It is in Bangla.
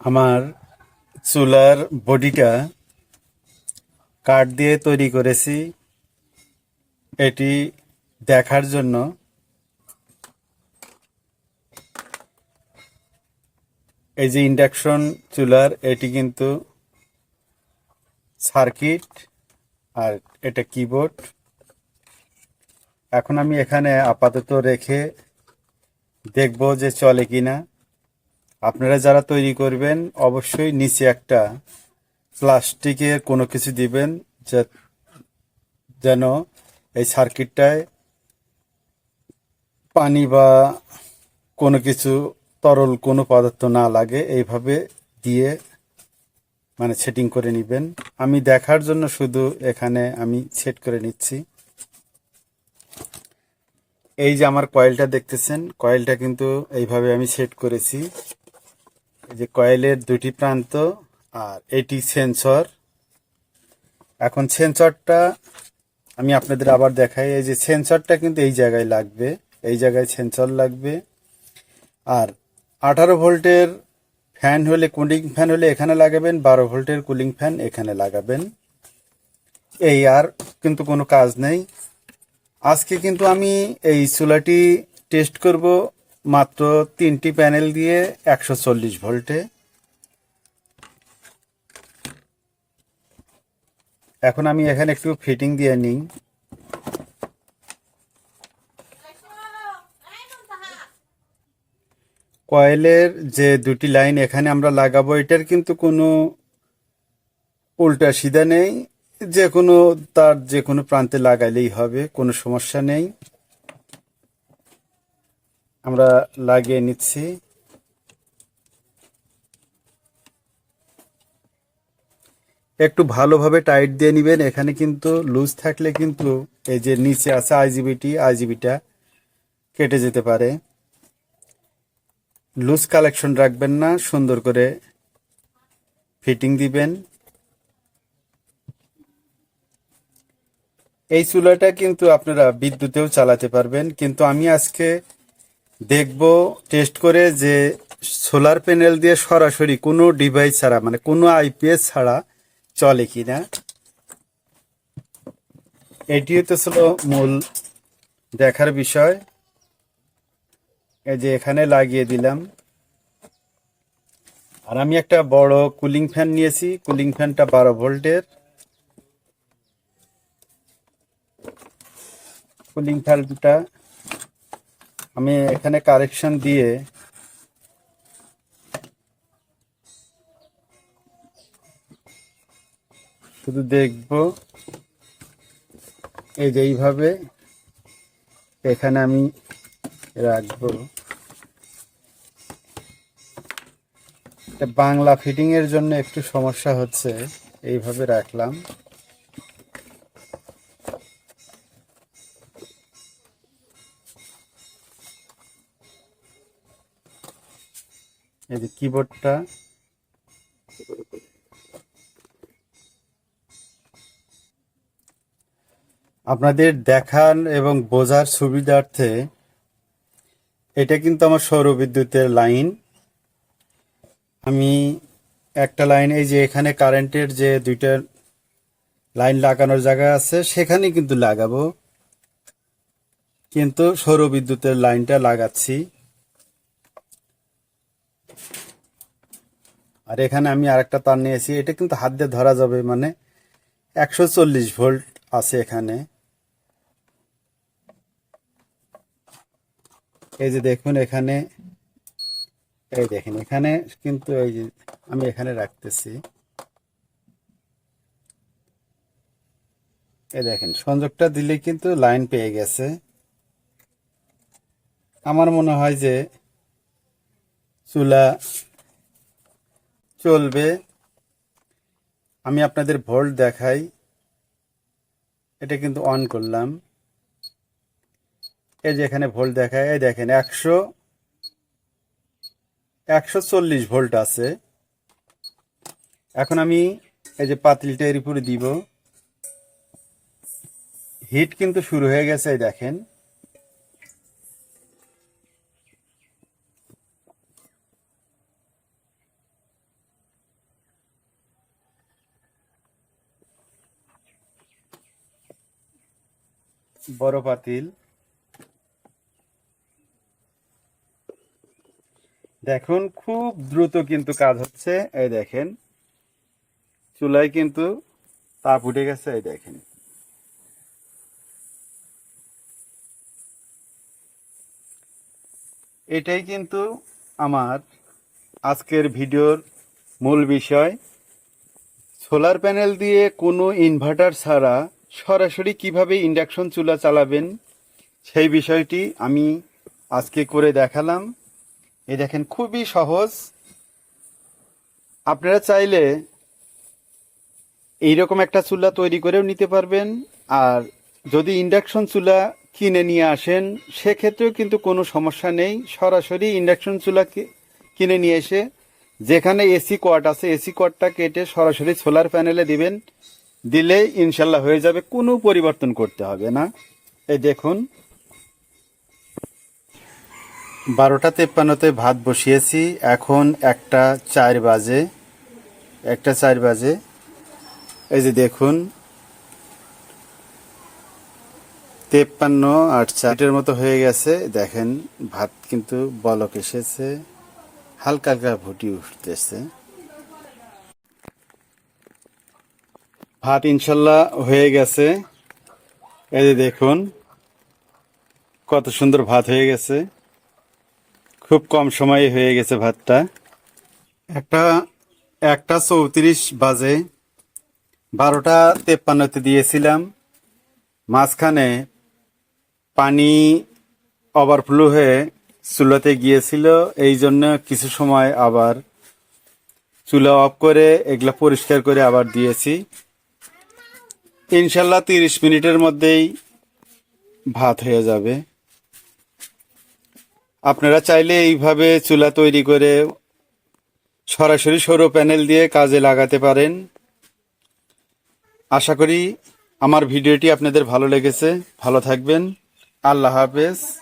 আমার চুলার বডিটা কাঠ দিয়ে তৈরি করেছি। এটি দেখার জন্য। এই যে ইন্ডাকশন চুলার, এটি কিন্তু সার্কিট আর এটা কিবোর্ড। এখন আমি এখানে আপাতত রেখে দেখব যে চলে কিনা। আপনারা যারা তৈরি করবেন, অবশ্যই নিচে একটা প্লাস্টিকের কোনো কিছু দিবেন যেন এই সার্কিটটায় পানি বা কোনো কিছু তরল কোনো পদার্থ না লাগে, এইভাবে দিয়ে মানে সেটিং করে নেবেন। আমি দেখার জন্য শুধু এখানে আমি সেট করে নিচ্ছি। এই যে আমার কয়েলটা দেখতেছেন, কয়েলটা কিন্তু এইভাবে আমি সেট করেছি। যে কয়েলের দুটি প্রান্ত আর এটি সেন্সর। এখন সেন্সরটা আমি আপনাদের আবার দেখাই। এই যে সেন্সরটা কিন্তু এই জায়গায় লাগবে, এই জায়গায় সেন্সর লাগবে। আর আঠারো ভোল্টের ফ্যান হলে, কুলিং ফ্যান হলে এখানে লাগাবেন, বারো ভোল্টের কুলিং ফ্যান এখানে লাগাবেন। এই আর কিন্তু কোনো কাজ নেই। আজকে কিন্তু আমি এই চুলাটি টেস্ট করব। মাত্র তিনটি প্যানেল দিয়ে একশো চল্লিশ ভোল্টে। এখন আমি এখানে একটু ফিটিং দিয়ে নিই। কয়েলের যে দুটি লাইন এখানে আমরা লাগাবো, এটার কিন্তু কোনো উল্টা সিধা নেই। যে কোনো তার যে কোনো প্রান্তে লাগাইলেই হবে, কোনো সমস্যা নেই। আমরা লাগিয়ে নিচ্ছি। একটু ভালোভাবে টাইট দিয়ে নেবেন। এখানে কিন্তু লুজ থাকলে কিন্তু এই যে নিচে আছে আইজিবিটি আইজিবিটা কেটে যেতে পারে। লুজ কালেকশন রাখবেন না, সুন্দর করে ফিটিং দিবেন। এই চুলাটা কিন্তু আপনারা বিদ্যুতেও চালাতে পারবেন। কিন্তু আমি আজকে দেখব টেস্ট করে যে সোলার প্যানেল দিয়ে সরাসরি কোনো ডিভাইস ছাড়া মানে কোনো আইপিএস ছাড়া চলে কি না এটিও তো ছিল মূল দেখার বিষয়। এই যে এখানে লাগিয়ে দিলাম। আর আমি একটা বড় কুলিং ফ্যান নিয়েছি। কুলিং ফ্যানটা বারো ভোল্টের। কুলিং ফ্যানটা আমি এখানে কারেকশন দিয়ে শুধু দেখব। এই যে এইভাবে এখানে আমি রাখব। বাংলা ফিটিং এর জন্য একটু সমস্যা হচ্ছে, এইভাবে রাখলাম। এই যে কিবোর্ডটা আপনাদের দেখার এবং বোঝার সুবিধার্থে এটা কিন্তু আমার সৌরবিদ্যুতের লাইন। আমি একটা লাইন, এই যে এখানে কারেন্টের যে দুইটা লাইন লাগানোর জায়গা আছে, সেখানে কিন্তু লাগাবো। কিন্তু সৌরবিদ্যুতের লাইনটা লাগাচ্ছি। আর এখানে আমি আরেকটা তার নিয়েছি। এটা কিন্তু হাত দিয়ে ধরা যাবে মানে একশো চল্লিশ ভোল্ট আছে এখানে। এই যে দেখুন এখানে, এই দেখেন, এখানে কিন্তু এই যে আমি এখানে রাখতেছি। এই দেখেন, সংযোগটা দিলে কিন্তু লাইন পেয়ে গেছে। আমার মনে হয় যে চুলা চলবে। আমি আপনাদের ভোল্ট দেখাই। এটা কিন্তু অন করলাম। এই যে এখানে ভোল্ট দেখায়, এই দেখেন একশো একশো চল্লিশ ভোল্ট আছে। এখন আমি এই যে পাতিলটা এর উপরে দিব। হিট কিন্তু শুরু হয়ে গেছে, এই দেখেন। বড় পাতিল। দেখুন, খুব দ্রুত কিন্তু কাজ হচ্ছে। এই দেখেন, চুলায় কিন্তু তাপ উঠে গেছে, এই দেখেন। এটাই কিন্তু আমার আজকের ভিডিওর মূল বিষয়। সোলার প্যানেল দিয়ে কোনো ইনভার্টার ছাড়া সরাসরি কীভাবে ইন্ডাকশন চুলা চালাবেন, সেই বিষয়টি আমি আজকে করে দেখালাম। এই দেখেন, খুবই সহজ। আপনারা চাইলে এইরকম একটা চুলা তৈরি করেও নিতে পারবেন। আর যদি ইন্ডাকশন চুলা কিনে নিয়ে আসেন, সেক্ষেত্রেও কিন্তু কোনো সমস্যা নেই। সরাসরি ইন্ডাকশন চুলা কিনে নিয়ে এসে যেখানে এসি কোয়ার্ড আছে, এসি কোয়ার্ডটা কেটে সরাসরি সোলার প্যানেলে দিবেন। দিলে ইনশাল্লাহ হয়ে যাবে, কোনো পরিবর্তন করতে হবে না। এই দেখুন, বারোটা তেপ্পান্নতে ভাত বসিয়েছি, এখন একটা চার বাজে, একটা চার বাজে। এই যে দেখুন, তেপ্পান্ন আর চারটের মতো হয়ে গেছে। দেখেন, ভাত কিন্তু বলক এসেছে, হালকা হালকা ভুটি উঠতেছে। ভাত ইনশাল্লাহ হয়ে গেছে। এই যে দেখুন, কত সুন্দর ভাত হয়ে গেছে। খুব কম সময়ে হয়ে গেছে ভাতটা। একটা একটা চৌত্রিশ বাজে। বারোটা তেপ্পান্নতে দিয়েছিলাম। মাঝখানে পানি ওভারফ্লো হয়ে চুলাতে গিয়েছিল। এই জন্য কিছু সময় আবার চুলা অফ করে এগুলা পরিষ্কার করে আবার দিয়েছি। ইনশাল্লাহ তিরিশ মিনিটের মধ্যেই ভাত হয়ে যাবে। আপনারা চাইলে এইভাবে চুলা তৈরি করে সরাসরি সৌর প্যানেল দিয়ে কাজে লাগাতে পারেন। আশা করি আমার ভিডিওটি আপনাদের ভালো লেগেছে। ভালো থাকবেন। আল্লাহ হাফেজ।